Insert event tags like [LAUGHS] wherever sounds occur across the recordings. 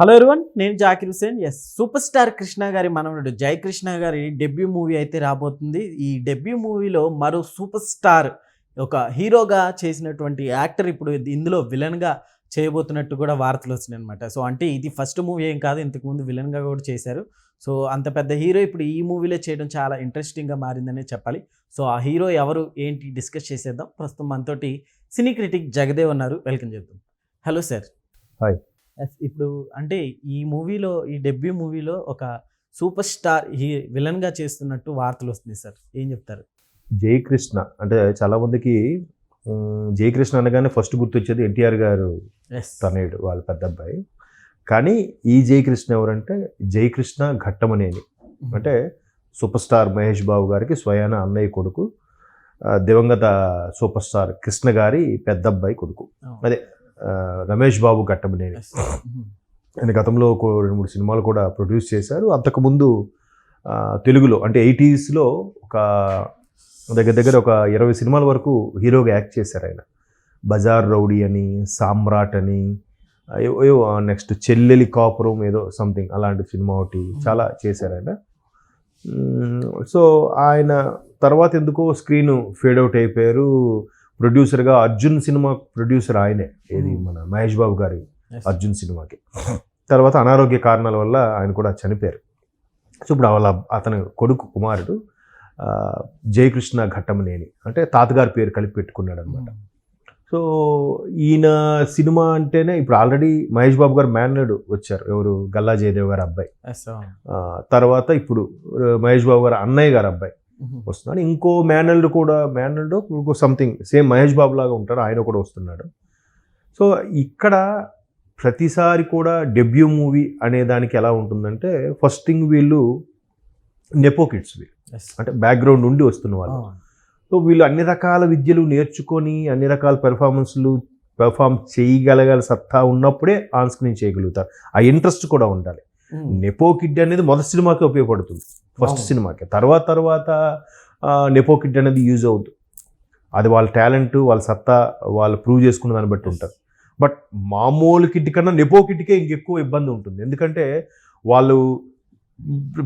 Hello everyone నేను Zakir Hussain yes super star Krishna గారి మనవడు జై కృష్ణ గారి డెబ్యూ మూవీ అయితే రాబోతుంది. ఈ డెబ్యూ మూవీలో మరో సూపర్ స్టార్ ఒక హీరోగా చేసినటువంటి యాక్టర్ ఇప్పుడు ఇందులో విలన్గా చేయబోతున్నట్టు కూడా వార్తలు వచ్చినాయి అనమాట సో అంటే ఇది ఫస్ట్ మూవీ ఏం కాదు ఇంతకుముందు విలన్గా కూడా చేశారు. సో అంత పెద్ద హీరో ఇప్పుడు ఈ మూవీలో చేయడం చాలా ఇంట్రెస్టింగ్గా మారిందనే చెప్పాలి. సో ఆ హీరో ఎవరు ఏంటి డిస్కస్ చేసేద్దాం. ప్రస్తుతం మనతోటి సినీ క్రిటిక్ జగదేవ్ ఉన్నారు. వెల్కమ్ చేద్దాం. హలో సార్ హాయ్ ఎస్ ఇప్పుడు అంటే ఈ మూవీలో ఈ డెబ్యూ మూవీలో ఒక సూపర్ స్టార్ హీ విలన్గా చేస్తున్నట్టు వార్తలు వస్తున్నాయి సార్. ఏం చెప్తారు? జయకృష్ణ. అంటే చాలా మందికి ఉమ్, జయకృష్ణ అనగానే ఫస్ట్ గుర్తొచ్చేది ఎన్టీఆర్ గారు ఎస్ తనయుడు వాళ్ళ పెద్ద అబ్బాయి కానీ ఈ జయకృష్ణ ఎవరంటే జయకృష్ణ ఘట్టమనేని. అంటే సూపర్ స్టార్ మహేష్ బాబు గారికి స్వయాన అన్నయ్య కొడుకు దివంగత సూపర్ స్టార్ కృష్ణ గారి పెద్ద అబ్బాయి కొడుకు అదే రమేష్ బాబు ఘట్టమనేని ఎస్ ఆయన గతంలో ఒక రెండు మూడు సినిమాలు కూడా ప్రొడ్యూస్ చేశారు. అంతకుముందు తెలుగులో అంటే ఎయిటీస్లో ఒక దగ్గర దగ్గర ఒక ఇరవై సినిమాల వరకు హీరోగా యాక్ట్ చేశారు ఆయన. బజార్ రౌడీ అని సామ్రాట్ అని నెక్స్ట్ చెల్లెలి కాపురం ఏదో సంథింగ్ అలాంటి సినిమా ఒకటి చాలా చేశారు ఆయన. సో ఆయన తర్వాత ఎందుకో స్క్రీన్ ఫేడ్ అవుట్ అయిపోయారు. ప్రొడ్యూసర్గా అర్జున్ సినిమా ప్రొడ్యూసర్ ఆయనే. ఏది Hmm. మన మహేష్ బాబు గారి అర్జున్ సినిమాకి. తర్వాత అనారోగ్య కారణాల వల్ల ఆయన కూడా చనిపోయారు. సో ఇప్పుడు వాళ్ళ అతని కొడుకు కుమారుడు జయకృష్ణ ఘట్టమనేని. అంటే తాతగారి పేరు కలిపి పెట్టుకున్నాడు అనమాట సో ఈయన సినిమా అంటేనే ఇప్పుడు ఆల్రెడీ మహేష్ బాబు గారు మేనల్డ్ వచ్చారు. ఎవరు? గల్లా జయదేవ్ గారి అబ్బాయి. తర్వాత ఇప్పుడు మహేష్ బాబు గారు అన్నయ్య గారి అబ్బాయి. వస్తున్నాడు. ఇంకో మేనల్డ్ కూడా మేనల్డ్ ఇంకో సంథింగ్ సేమ్ మహేష్ బాబు లాగా ఉంటారు ఆయన కూడా వస్తున్నాడు. సో ఇక్కడ ప్రతిసారి కూడా డెబ్యూ మూవీ అనే దానికి ఎలా ఉంటుందంటే ఫస్ట్ థింగ్ వీళ్ళు నెపో కిడ్స్ వీళ్ళు. అంటే బ్యాక్గ్రౌండ్ నుండి వస్తున్న వాళ్ళు. సో వీళ్ళు అన్ని రకాల విద్యలు నేర్చుకొని అన్ని రకాల పెర్ఫార్మెన్స్లు పెర్ఫామ్ చేయగలగల సత్తా ఉన్నప్పుడే ఆన్ స్క్రీన్ చేయగలుగుతారు. ఆ ఇంట్రెస్ట్ కూడా ఉండాలి. నెపో కిడ్ అనేది మొదటి సినిమాకి ఉపయోగపడుతుంది. ఫస్ట్ అవును. సినిమాకి. తర్వాత తర్వాత నెపో కిడ్ అనేది యూజ్ అవుతుంది. అది వాళ్ళ టాలెంట్ వాళ్ళ సత్తా వాళ్ళు ప్రూవ్ చేసుకున్న దాన్ని బట్టి ఉంటారు బట్ మామూలు కిట్ కన్నా నెపో కిట్కే ఇంకెక్కువ ఇబ్బంది ఉంటుంది. ఎందుకంటే వాళ్ళు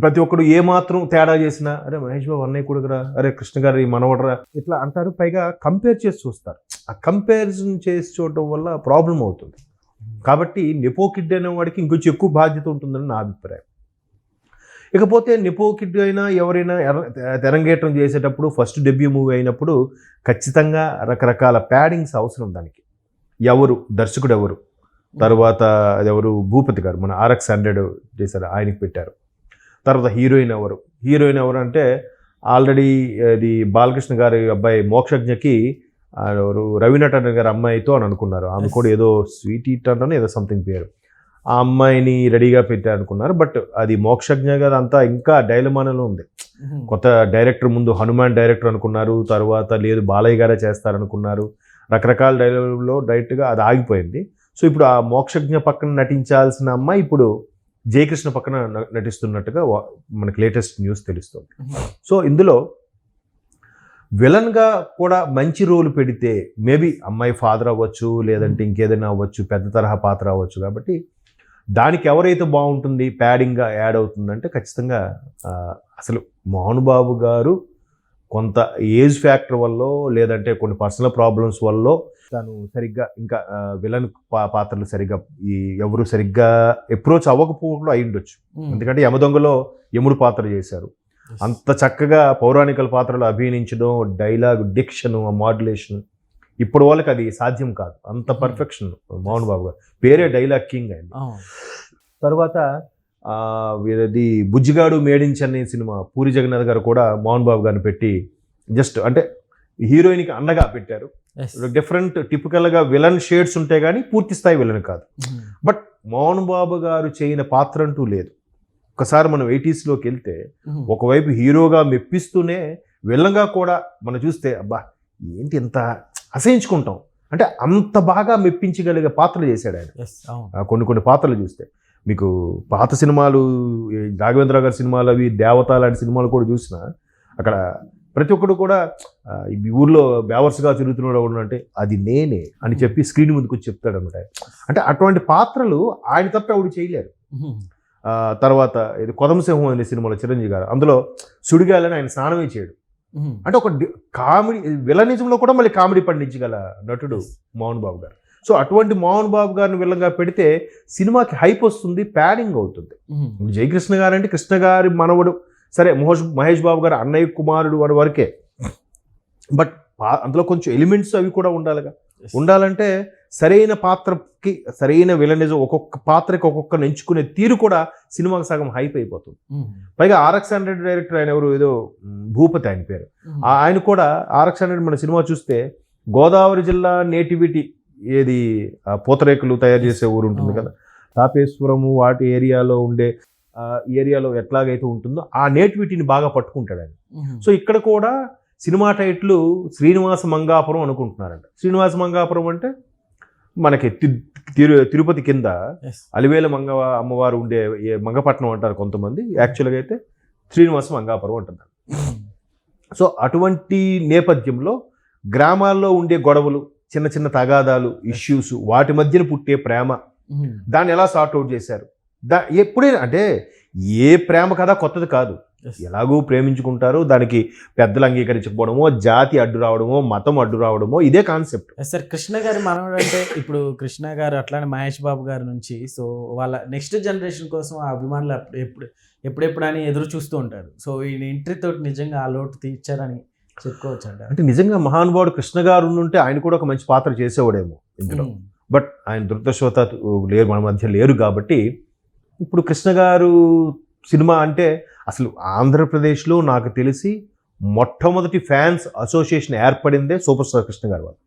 ప్రతి ఒక్కడు ఏ మాత్రం తేడా చేసినా అరే మహేష్ బాబు అన్నయ్య కొడుకురా అరే కృష్ణ గారి మనవడరా ఇట్లా అంటారు. పైగా కంపేర్ చేసి చూస్తారు. ఆ కంపారిజన్ చేసి చూడటం వల్ల ప్రాబ్లం అవుతుంది. కాబట్టి నెపో కిడ్ వాడికి ఇంకొంచెం ఎక్కువ బాధ్యత ఉంటుందని నా అభిప్రాయం. ఇకపోతే నిపోకిడ్ అయినా ఎవరైనా తెరంగేటం తెరంగేట్రం చేసేటప్పుడు ఫస్ట్ డెబ్యూ మూవీ అయినప్పుడు ఖచ్చితంగా రకరకాల ప్యాడింగ్స్ అవసరం దానికి. ఎవరు? దర్శకుడు ఎవరు? తర్వాత అది ఎవరు భూపతి గారు. మన ఆర్ఎక్స్ హండ్రెడ్ చేశారు ఆయనకి పెట్టారు. తర్వాత హీరోయిన్ ఎవరు? హీరోయిన్ ఎవరు అంటే ఆల్రెడీ అది బాలకృష్ణ గారి అబ్బాయి మోక్షజ్ఞకి ఎవరు రవీనా టండన్ గారి అమ్మాయితో అని అనుకున్నారు. ఆమె. కూడా ఏదో స్వీట్ టండన్ ఏదో సంథింగ్ పేరు. ఆ అమ్మాయిని రెడీగా పెట్టారు అనుకున్నారు. బట్ అది మోక్షజ్ఞ గారు అంతా ఇంకా డైలమానలో ఉంది. కొత్త డైరెక్టర్ ముందు హనుమాన్ డైరెక్టర్ అనుకున్నారు. తర్వాత లేదు బాలయ్య గారే చేస్తారనుకున్నారు. రకరకాల డైలాగులో డైరెక్ట్గా అది ఆగిపోయింది. సో ఇప్పుడు ఆ మోక్షజ్ఞ పక్కన నటించాల్సిన అమ్మాయి ఇప్పుడు జయకృష్ణ పక్కన నటిస్తున్నట్టుగా మనకి లేటెస్ట్ న్యూస్ తెలుస్తుంది. సో ఇందులో విలన్గా కూడా మంచి రోల్ పెడితే మేబీ అమ్మాయి ఫాదర్ అవ్వచ్చు లేదంటే ఇంకేదైనా అవ్వచ్చు పెద్ద తరహా పాత్ర అవ్వచ్చు. కాబట్టి దానికి ఎవరైతే బాగుంటుంది ప్యాడింగ్గా యాడ్ అవుతుందంటే ఖచ్చితంగా అసలు మోహన్ బాబు గారు కొంత ఏజ్ ఫ్యాక్టర్ వల్ల లేదంటే కొన్ని పర్సనల్ ప్రాబ్లమ్స్ వల్ల తను సరిగ్గా ఇంకా విలన్ పాత్రలు సరిగ్గా ఈ ఎవరు సరిగ్గా అప్రోచ్ అవ్వకపోవడం అయి ఉండొచ్చు ఎందుకంటే యమదొంగలో యముడు పాత్ర చేశారు. అంత చక్కగా పౌరాణికల పాత్రలు అభినయించడం డైలాగ్ డిక్షన్ ఆ మాడ్యులేషన్. ఇప్పుడు వాళ్ళకి అది సాధ్యం కాదు. అంత పర్ఫెక్షన్. మోహన్ బాబు గారు. పేరే డైలాగ్ కింగ్ అయింది తర్వాత వీరిది బుజ్జిగాడు మేడించి అనే సినిమా. పూరి జగన్నాథ్ గారు కూడా మోహన్ బాబు గారిని పెట్టి జస్ట్ అంటే హీరోయిన్కి అండగా పెట్టారు. డిఫరెంట్ టిపికల్గా విలన్ షేడ్స్ ఉంటాయి కానీ పూర్తి స్థాయి విలన్ కాదు. బట్ మోహన్ బాబు గారు చేయని పాత్ర అంటూ లేదు. ఒకసారి మనం ఎయిటీస్లోకి వెళ్తే ఒకవైపు హీరోగా మెప్పిస్తూనే విలన్గా కూడా మనం చూస్తే అబ్బా ఏంటి ఇంత అసహించుకుంటాం? అంటే అంత బాగా మెప్పించగలిగే పాత్రలు చేశాడు ఆయన. కొన్ని కొన్ని పాత్రలు చూస్తే. మీకు పాత సినిమాలు రాఘవేంద్ర గారి సినిమాలు అవి దేవత లాంటి సినిమాలు కూడా చూసిన అక్కడ ప్రతి ఒక్కడు కూడా ఈ ఊర్లో బేవర్స్గా తిరుగుతున్నాడు అంటే అది నేనే అని చెప్పి స్క్రీన్ ముందుకు వచ్చి చెప్తాడు అనమాట అంటే అటువంటి పాత్రలు ఆయన తప్ప ఎవడు చేయలేరు. తర్వాత ఇది కొదమసింహం అనే సినిమాలో చిరంజీవి గారు. అందులో సుడిగాలని ఆయన స్నానమే చేయడు. అంటే ఒక కామెడీ విలనిజంలో కూడా మళ్ళీ కామెడీ పండించగల నటుడు మోహన్ బాబు గారు. సో అటువంటి మోహన్ బాబు గారిని విలన్గా పెడితే సినిమాకి హైప్ వస్తుంది ప్యాడింగ్ అవుతుంది. జయకృష్ణ గారు అంటే కృష్ణ గారి మనవడు. సరే మహేష్ మహేష్ బాబు గారు అన్నయ్య కుమారుడు అని వరకే. బట్ అందులో కొంచెం ఎలిమెంట్స్ అవి కూడా ఉండాలిగా. ఉండాలంటే సరైన పాత్రకి సరైన విలనిజం ఒక్కొక్క పాత్రకి ఒక్కొక్క ఎంచుకునే తీరు కూడా సినిమాకి సగం హైప్ అయిపోతుంది. పైగా ఆర్ఎక్స్ హండ్రెడ్ డైరెక్టర్ ఆయన ఎవరు? ఏదో భూపతి ఆయన పేరు. ఆయన కూడా ఆర్ఎక్స్ హండ్రెడ్ మన సినిమా చూస్తే గోదావరి జిల్లా నేటివిటీ ఏది పూతరేకులు తయారు చేసే ఊరు ఉంటుంది కదా. తాపేశ్వరము వాటి ఏరియాలో ఉండే ఏరియాలో ఎట్లాగైతే ఉంటుందో ఆ నేటివిటీని బాగా పట్టుకుంటాడు ఆయన. సో ఇక్కడ కూడా సినిమా టైట్లు శ్రీనివాస మంగాపురం అనుకుంటున్నారంట శ్రీనివాస మంగాపురం అంటే మనకి తిరుపతి కింద. అలివేల మంగ అమ్మవారు ఉండే మంగపట్నం అంటారు కొంతమంది యాక్చువల్గా అయితే శ్రీనివాస మంగాపురం అంటున్నారు ఉమ్. సో అటువంటి నేపథ్యంలో గ్రామాల్లో ఉండే గొడవలు చిన్న చిన్న తగాదాలు ఇష్యూస్ వాటి మధ్యన పుట్టే ప్రేమ ఉమ్. దాన్ని ఎలా సార్ట్ అవుట్ చేశారు దా ఎప్పుడైనా అంటే ఏ ప్రేమ కథ కొత్తది కాదు. ఎలాగూ ప్రేమించుకుంటారు దానికి పెద్దలు అంగీకరించకపోవడమో జాతి అడ్డు రావడమో మతం అడ్డు రావడమో ఇదే కాన్సెప్ట్. సార్ కృష్ణ గారి మనవడు అంటే ఇప్పుడు కృష్ణ గారు అట్లానే మహేష్ బాబు గారి నుంచి సో వాళ్ళ నెక్స్ట్ జనరేషన్ కోసం ఆ అభిమానులు అప్పుడు ఎప్పుడు ఎప్పుడెప్పుడు అని ఎదురు చూస్తూ ఉంటారు. సో ఈ ఎంట్రీ తోటి నిజంగా ఆ లోటు తీర్చారని చెప్పుకోవచ్చు అంటారు. అంటే నిజంగా మహానుభావుడు కృష్ణ గారు ఉంటే ఆయన కూడా ఒక మంచి పాత్ర చేసేవాడేమో ఇందులో. బట్ ఆయన దురదృష్టవత లేరు మన మధ్య లేరు కాబట్టి ఇప్పుడు కృష్ణ గారు సినిమా అంటే అసలు ఆంధ్రప్రదేశ్లో నాకు తెలిసి మొట్టమొదటి ఫ్యాన్స్ అసోసియేషన్ ఏర్పడిందే సూపర్ స్టార్ కృష్ణ గారు వాళ్ళు.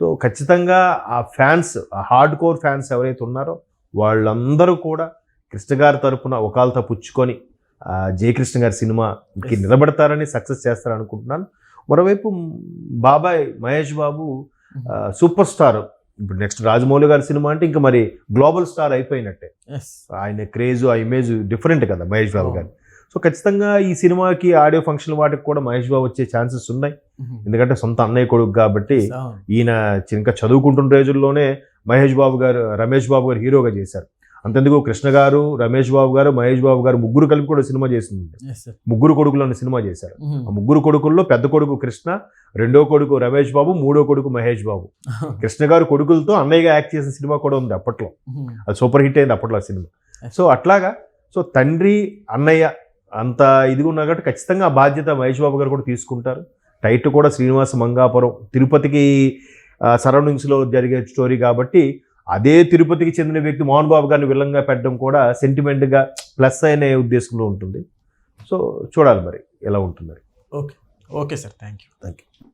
సో ఖచ్చితంగా ఆ ఫ్యాన్స్ హార్డ్ కోర్ ఫ్యాన్స్ ఎవరైతే ఉన్నారో వాళ్ళందరూ కూడా కృష్ణ గారి తరపున ఒకళ్ళతో పుచ్చుకొని జయకృష్ణ గారి సినిమాకి. నిలబడతారని సక్సెస్ చేస్తారని అనుకుంటున్నాను మరోవైపు బాబాయ్ మహేష్ బాబు సూపర్ స్టార్ ఇప్పుడు నెక్స్ట్ రాజమౌళి గారి సినిమా అంటే ఇంకా మరి గ్లోబల్ స్టార్ అయిపోయినట్టే ఆయన క్రేజ్ ఆ ఇమేజ్ డిఫరెంట్ కదా మహేష్ బాబు. గారు సో ఖచ్చితంగా ఈ సినిమాకి ఆడియో ఫంక్షన్ వాటికి కూడా మహేష్ బాబు వచ్చే ఛాన్సెస్ ఉన్నాయి. ఎందుకంటే సొంత అన్నయ్య కొడుకు కాబట్టి. ఈయన ఇంకా చదువుకుంటున్న రోజుల్లోనే మహేష్ బాబు గారు రమేష్ బాబు గారు హీరోగా చేశారు అంతెందుకు కృష్ణ గారు రమేష్ బాబు గారు మహేష్ బాబు గారు ముగ్గురు కలిపి కూడా సినిమా చేసింది. ముగ్గురు కొడుకులు అనే సినిమా చేశారు. ఆ ముగ్గురు కొడుకుల్లో పెద్ద కొడుకు కృష్ణ రెండో కొడుకు రమేష్ బాబు మూడో కొడుకు మహేష్ బాబు. [LAUGHS] కృష్ణ గారు కొడుకులతో అన్నయ్యగా యాక్ట్ చేసిన సినిమా కూడా ఉంది అప్పట్లో. అది సూపర్ హిట్ అయింది అప్పట్లో ఆ సినిమా. సో అట్లాగా సో తండ్రి అన్నయ్య అంత ఇదిగా ఉన్నా కాబట్టి ఖచ్చితంగా ఆ బాధ్యత మహేష్ బాబు గారు కూడా తీసుకుంటారు. టైట్ కూడా శ్రీనివాస మంగాపురం తిరుపతికి సరౌండింగ్స్లో జరిగే స్టోరీ కాబట్టి అదే తిరుపతికి చెందిన వ్యక్తి మోహన్ బాబు గారిని విల్లంగా పెట్టడం కూడా సెంటిమెంట్గా ప్లస్ అనే ఉద్దేశంలో ఉంటుంది. సో చూడాలి మరి ఎలా ఉంటుంది మరి. Okay. Okay sir. Thank you thank you